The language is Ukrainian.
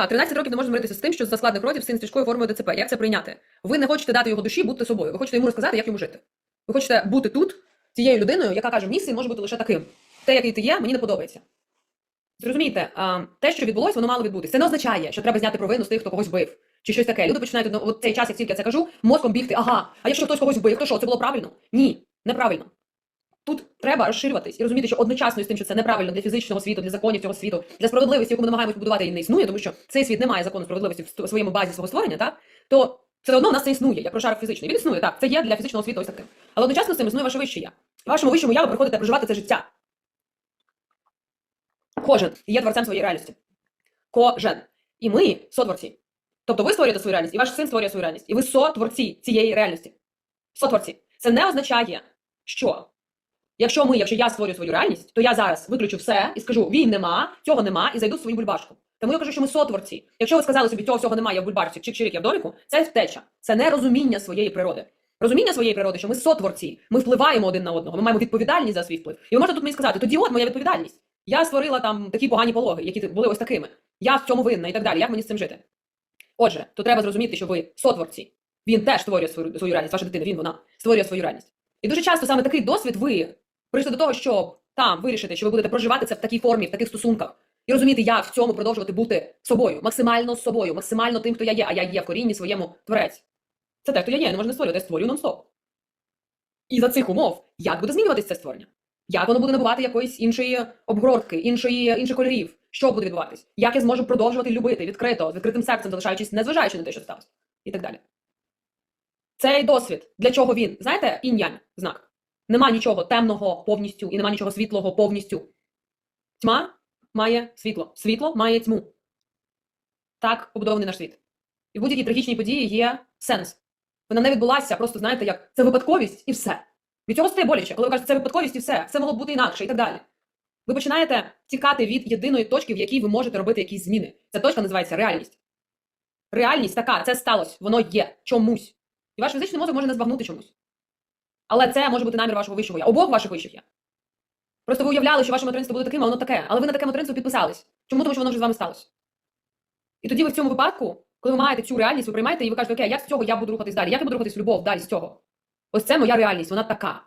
Так, 13 років не можна миритися з тим, що за складних родів син з тяжкою формою ДЦП. Як це прийняти? Ви не хочете дати його душі, будьте собою. Ви хочете йому розказати, як йому жити. Ви хочете бути тут, цією людиною, яка каже, мій син може бути лише таким. Те, який ти є, мені не подобається. Зрозумійте, те, що відбулося, воно мало відбутися. Це не означає, що треба зняти провину з тих, хто когось бив. Чи щось таке. Люди починають от цей час, як тільки я це кажу, мозком бігти. Ага, а якщо хтось когось вбив, то що, це було правильно? Ні, неправильно. Тут треба розширюватись і розуміти, що одночасно з тим, що це неправильно для фізичного світу, для законів цього світу, для справедливості, яку ми намагаємося побудувати, і не існує, тому що цей світ не має закону справедливості в своєму базі свого створення, так то все одно в нас це існує, як прошарок фізичний. Він існує, так, це є для фізичного світу ось таким. Але одночасно з цим існує ваше вище я. Вашому вищому я ви приходите проживати це життя. Кожен є творцем своєї реальності. Кожен. І ми сотворці. Тобто ви створюєте свою реальність, і ваш син створює свою реальність. І ви сотворці цієї реальності. Сотворці. Це не означає, що якщо ми, якщо я створюю свою реальність, то я зараз виключу все і скажу: він нема, цього нема, і зайду в свою бульбашку. Тому я кажу, що ми сотворці. Якщо ви сказали собі, цього всього немає, я в бульбашці, чик чирик я в доміку, це втеча. Це не розуміння своєї природи. Розуміння своєї природи, що ми сотворці, ми впливаємо один на одного, ми маємо відповідальність за свій вплив. І ви можете тут мені сказати, тоді от моя відповідальність. Я створила там такі погані пологи, які були ось такими. Я в цьому винна і так далі. Як мені з цим жити? Отже, то треба зрозуміти, що ви сотворці. Він теж створює свою, свою реальність, ваша дитина, він вона створює свою реальність. І дуже часто саме такий досвід ви прийшли до того, щоб там вирішити, що ви будете проживати це в такій формі, в таких стосунках, і розуміти, як в цьому продовжувати бути собою, максимально з собою, максимально тим, хто я є, а я є в корінні своєму творець. Це те, хто я є, не можна створювати, я створюю нон-стоп. І за цих умов, як буде змінюватися це створення? Як воно буде набувати якоїсь іншої обгородки, іншої, інших кольорів? Що буде відбуватись? Як я зможу продовжувати любити відкрито, з відкритим серцем, залишаючись, незважаючи на те, що сталося? І так далі. Цей досвід, для чого він? Знаєте, інь-янь, знак. Нема нічого темного повністю і нема нічого світлого повністю. Тьма має світло. Світло має тьму. Так побудований наш світ. І в будь-якій трагічній події є сенс. Вона не відбулася, просто знаєте, як це випадковість і все. Від цього стає боляче, коли ви кажете, це випадковість і все, все могло бути інакше і так далі. Ви починаєте тікати від єдиної точки, в якій ви можете робити якісь зміни. Ця точка називається реальність. Реальність така, це сталося, воно є чомусь. І ваш фізичний мозок може не збагнути чомусь. Але це може бути намір вашого вищого я, обох ваших вищих я. Просто ви уявляли, що ваше материнство буде таким, а воно таке. Але ви на таке материнство підписались. Чому? Тому що воно вже з вами сталося. І тоді ви в цьому випадку, коли ви маєте цю реальність, ви приймаєте і ви кажете, окей, як з цього я буду рухатись далі? Як я буду рухатись в любов далі з цього? Ось це моя реальність, вона така.